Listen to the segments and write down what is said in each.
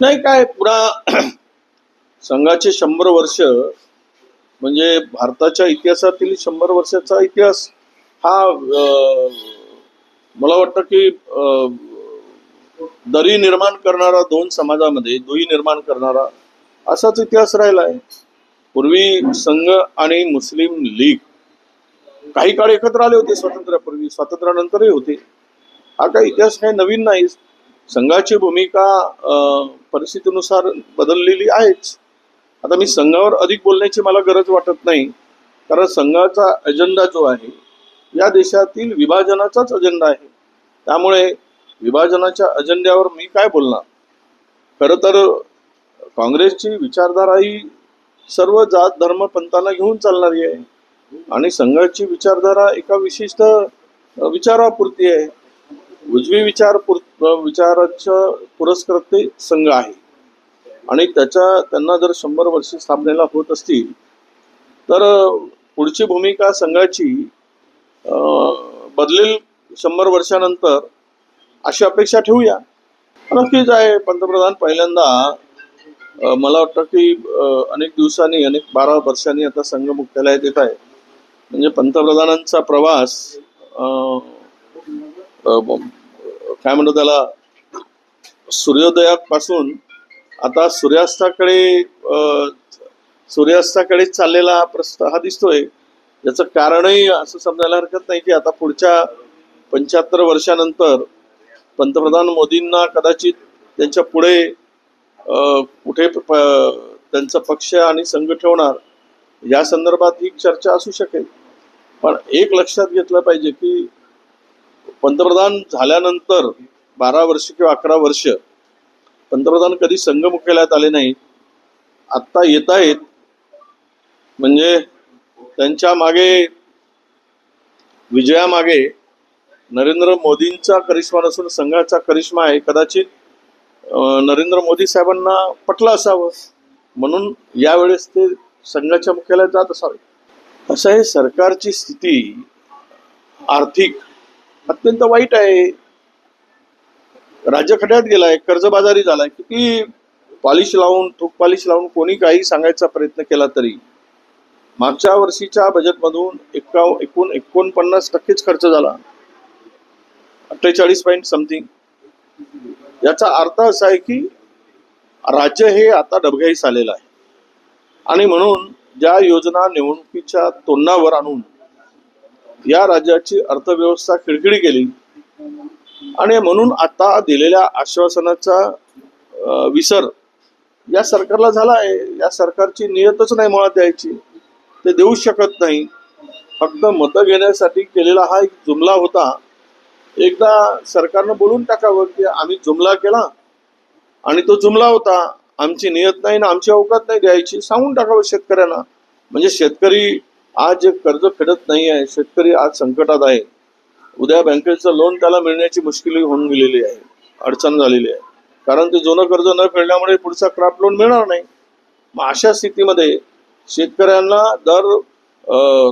नाही काय पुन्हा संघाचे शंभर वर्ष म्हणजे भारताच्या इतिहासातील शंभर वर्षाचा इतिहास हा मला वाटतं की दरी निर्माण करणारा दोन समाजामध्ये दुई निर्माण करणारा असाच इतिहास राहिला आहे. पूर्वी संघ आणि मुस्लिम लीग काही काळ एकत्र आले होते स्वातंत्र्यापूर्वी स्वातंत्र्यानंतरही होते. हा काही इतिहास काही नवीन नाही संघाची भूमिका परिस्थितीनुसार बदललेली आहेच. आता मी संघावर अधिक बोलण्याची मला गरज वाटत नाही. कारण संघाचा अजेंडा जो आहे या देशातील विभाजनाचाच अजेंडा आहे. त्यामुळे विभाजनाच्या अजेंड्यावर मी काय बोलणार? खरं तर काँग्रेसची विचारधारा ही सर्व जात धर्म पंथांना घेऊन चालणारी आहे. आणि संघाची विचारधारा एका विशिष्ट विचारापुरती आहे. उजवी विचार विचाराच्या पुरस्कर्ते संघ आहे. आणि त्याच्या त्यांना जर शंभर वर्ष स्थापनेला होत असतील तर पुढची भूमिका संघाची बदलेल शंभर वर्षानंतर अशी अपेक्षा ठेवूया. नक्कीच आहे पंतप्रधान पहिल्यांदा मला वाटतं की अनेक दिवसांनी अनेक बारा वर्षांनी आता संघ मुख्यालयात येत आहे. म्हणजे पंतप्रधानांचा प्रवास काय म्हणतो त्याला? सूर्योदयापासून आता सूर्यास्ताकडे सूर्यास्ताकडे चाललेला प्रस्त हा दिसतोय. याचं कारणही असं समजायला हरकत नाही की आता पुढच्या पंच्याहत्तर वर्षानंतर पंतप्रधान मोदींना कदाचित त्यांच्या पुढे कुठे प- त्यांचा पक्ष आणि संघ ठेवणार या संदर्भात ही चर्चा असू शकेल. पण एक लक्षात घेतलं पाहिजे की पंतप्रधान झाल्यानंतर बारा वर्ष किंवा अकरा वर्ष पंतप्रधान कधी संघ मुख्यालयात आले नाहीत. आत्ता येत आहेत. म्हणजे त्यांच्या मागे विजयामागे नरेंद्र मोदींचा करिश्मा नसून संघाचा करिश्मा आहे. कदाचित नरेंद्र मोदी साहेबांना पटलं असावं. म्हणून यावेळेस ते संघाच्या मुख्यालयात जात असावे. असं हे सरकारची स्थिती आर्थिक अत्यंत वाईट आहे. राज्य खड्यात गेलाय कर्जबाजारी झालाय. किती पॉलिश लावून ठोक पॉलिश लावून कोणी काही सांगायचा प्रयत्न केला तरी मागच्या वर्षीच्या बजेटमधून एका एकूण एकोणपन्नास टक्केच खर्च झाला. अठ्ठेचाळीस पॉईंट समथिंग याचा अर्थ असा आहे की राज्य हे आता डबघाईस आलेलं आहे. आणि म्हणून ज्या योजना निवडणुकीच्या तोंडावर आणून या राज्याची अर्थव्यवस्था खिळखिळी केली. आणि म्हणून आता दिलेल्या आश्वासनाचा विसर या सरकारला झाला आहे. या सरकारची नियतच नाही मुळात द्यायची ते देऊ शकत नाही. फक्त मतं घेण्यासाठी केलेला हा एक जुमला होता. एकदा सरकारनं बोलून टाकावं की आम्ही जुमला केला आणि तो जुमला होता. आमची नियत नाही ना आमची अवकात नाही द्यायची. सांगून टाकावं शेतकऱ्यांना. म्हणजे शेतकरी आज जे कर्ज फेडत नाही आहे शेतकरी आज संकटात आहे. उद्या बँकेचं लोन त्याला मिळण्याची मुश्किल होऊन गेलेली आहे. अडचण झालेली आहे. कारण ते जुनं कर्ज न फेडल्यामुळे पुढचा क्रॉप लोन मिळणार नाही. मग अशा स्थितीमध्ये शेतकऱ्यांना दर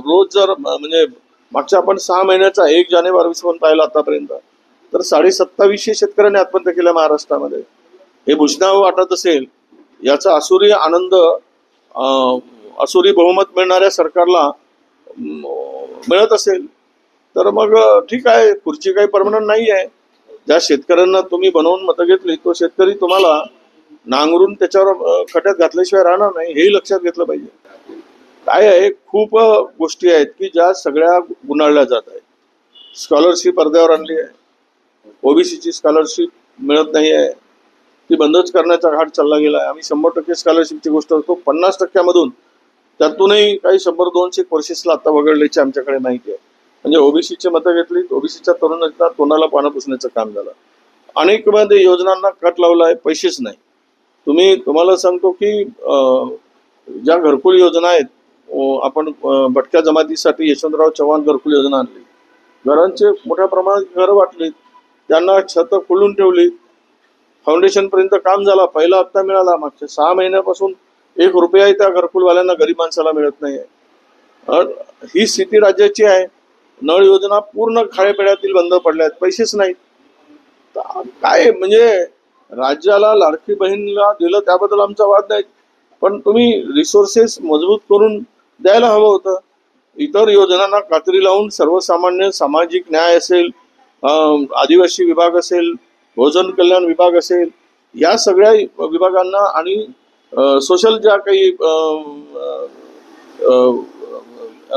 रोज जर म्हणजे मागच्या आपण सहा महिन्याचा एक जानेवारी फोन पाहिलं आतापर्यंत तर साडे सत्तावीसशे शेतकऱ्यांनी आत्महत्या केल्या महाराष्ट्रामध्ये. हे भुजनावं वाटत असेल याचा असुरी आनंद असुरी बहुमत मिळणाऱ्या सरकारला मिळत असेल तर मग ठीक आहे खुर्ची काही परमनंट नाही आहे. ज्या शेतकऱ्यांना तुम्ही बनवून मतं घेतली तो शेतकरी तुम्हाला नांगरून त्याच्यावर खट्यात घातल्याशिवाय राहणार नाही हेही लक्षात घेतलं पाहिजे. काय आहे खूप गोष्टी आहेत की ज्या सगळ्या गुन्हाळल्या जात आहेत. स्कॉलरशिप अर्ध्यावर आणली आहे. ओबीसीची स्कॉलरशिप मिळत नाही आहे. ती बंदच करण्याचा घाट चालला गेला आहे. आम्ही शंभर टक्के स्कॉलरशिपची गोष्ट करतो. पन्नास टक्क्यामधून त्यातूनही काही शंभर दोनशे कोर्सेसला आता वगळल्याची आमच्याकडे माहिती आहे. म्हणजे ओबीसीची मतं घेतली ओबीसीच्या तरुणांना तोंडाला पानं पुसण्याचं काम झालं. अनेकमध्ये योजनांना कट लावला आहे पैसेच नाही. तुम्ही तुम्हाला सांगतो की ज्या घरकुल योजना आहेत आपण भटक्या जमातीसाठी यशवंतराव चव्हाण घरकुल योजना आणली. घरांचे मोठ्या प्रमाणात घरं वाटली. त्यांना छतं खोलून ठेवली. फाउंडेशनपर्यंत काम झाला. पहिला हप्ता मिळाला. मागच्या सहा महिन्यापासून एक रुपयाही त्या घरकुलवाल्यांना गरीब माणसाला मिळत नाही ही स्थिती राज्याची आहे. नळ योजना पूर्ण खाळेपेड्यातील बंद पडल्या आहेत. पैसेच नाहीत. काय म्हणजे राज्याला लाडकी बहीणला दिलं त्याबद्दल आमचा वाद नाही. पण तुम्ही रिसोर्सेस मजबूत करून द्यायला हवं होतं. इतर योजनांना कात्री लावून सर्वसामान्य सामाजिक न्याय असेल आदिवासी विभाग असेल भोजन कल्याण विभाग असेल या सगळ्या विभागांना आणि सोशल ज्या काही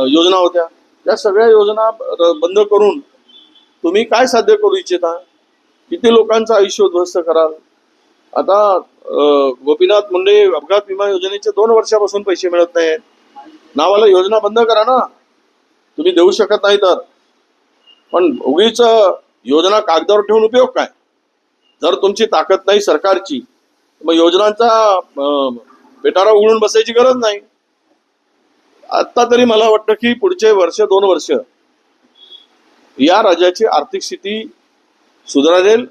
योजना होत्या त्या सगळ्या योजना बंद करून तुम्ही काय साध्य करू इच्छिता? किती लोकांचं आयुष्य उद्ध्वस्त कराल? आता गोपीनाथ मुंडे अपघात विमा योजनेचे दोन वर्षापासून पैसे मिळत नाहीत. नावाला योजना बंद करा ना. तुम्ही देऊ शकत नाही तर. पण उगीच योजना कागदावर ठेवून उपयोग काय? जर तुमची ताकद नाही सरकारची मग योजनांचा पेटारा उघडून बसायची गरज नाही. आता तरी मला वाटतं की पुढचे वर्ष दोन वर्ष या राज्याची आर्थिक स्थिती सुधारेल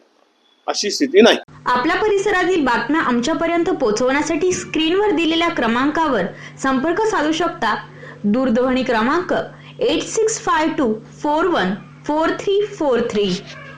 अशी स्थिती नाही. आपल्या परिसरातील बातम्या आमच्यापर्यंत पोहोचवण्यासाठी स्क्रीनवर दिलेल्या क्रमांकावर संपर्क साधू शकता. दूरध्वनी क्रमांक eight six five two four one four three four three